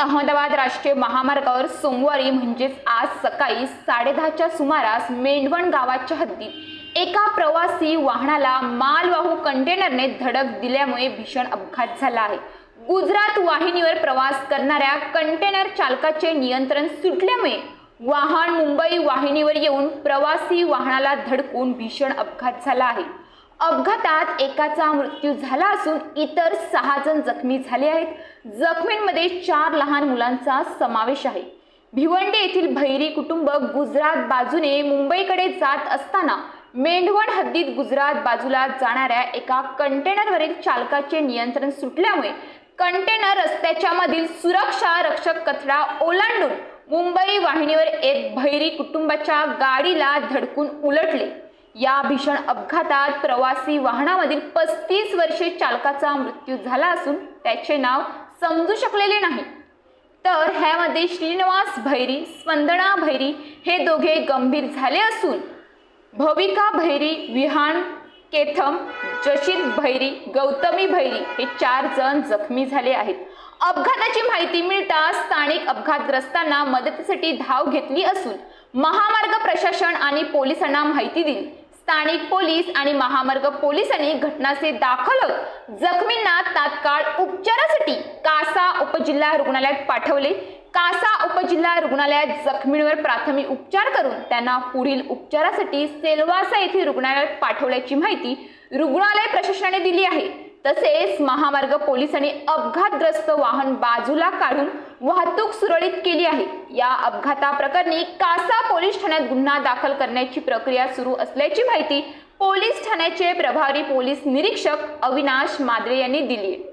अहमदाबाद राष्ट्रीय महामार्गावर सोमवारी म्हणजेच आज सकाळी साडेदहाच्या सुमारास मेंढवण गावाच्या हद्दीत एका प्रवासी वाहनाला मालवाहू कंटेनरने धडक दिल्यामुळे भीषण अपघात झाला आहे. गुजरात वाहिनीवर प्रवास करणाऱ्या कंटेनर चालकाचे नियंत्रण सुटल्यामुळे वाहन मुंबई वाहिनीवर येऊन प्रवासी वाहनाला धडकून भीषण अपघात झाला आहे. अपघातात एकाचा मृत्यू झाला असून इतर सहा जण जखमी झाले आहेत. जखमींमध्ये चार लहान मुलांचा समावेश आहे. भिवंडी येथील भैरी कुटुंब गुजरात बाजूने मुंबईकडे जात असताना मेंढवण हद्दीत गुजरात बाजूला जाणाऱ्या एका कंटेनरवरील चालकाचे नियंत्रण सुटल्यामुळे कंटेनर रस्त्याच्या मधील सुरक्षा रक्षक कचरा ओलांडून मुंबई वाहिनीवर एक भैरी कुटुंबाच्या गाडीला धडकून उलटले. या भीषण अपघातात प्रवासी वाहनामधील पस्तीस वर्षे चालकाचा मृत्यू झाला असून त्याचे नाव समजू शकलेले नाही. तर ह्यामध्ये श्रीनिवास भैरी स्पंदना भैरी हे दोघे गंभीर झाले असून भविका भैरी विहान केथम जशीत भैरी गौतमी भैरी हे चार जण जखमी झाले आहेत. अपघाताची माहिती मिळताच स्थानिक अपघातग्रस्तांना मदतीसाठी धाव घेतली असून महामार्ग प्रशासन आणि पोलिसांना माहिती दिली. स्थानिक पोलीस आणि महामार्ग पोलिसांनी घटनास्थळी दाखल होत जखमींना तात्काळ उपचारासाठी कासा उपजिल्हा रुग्णालयात पाठवले. कासा उपजिल्हा रुग्णालयात जखमींवर प्राथमिक उपचार करून त्यांना पुढील उपचारासाठी सेलवासा येथील रुग्णालयात पाठवल्याची माहिती रुग्णालय प्रशासनाने दिली आहे. तसेच महामार्ग पोलिसांनी अपघातग्रस्त वाहन बाजूला काढून वाहतूक सुरळीत केली आहे. या अपघाताप्रकरणी कासा पोलीस ठाण्यात गुन्हा दाखल करण्याची प्रक्रिया सुरू असल्याची माहिती पोलीस ठाण्याचे प्रभारी पोलीस निरीक्षक अविनाश माद्रे यांनी दिली आहे.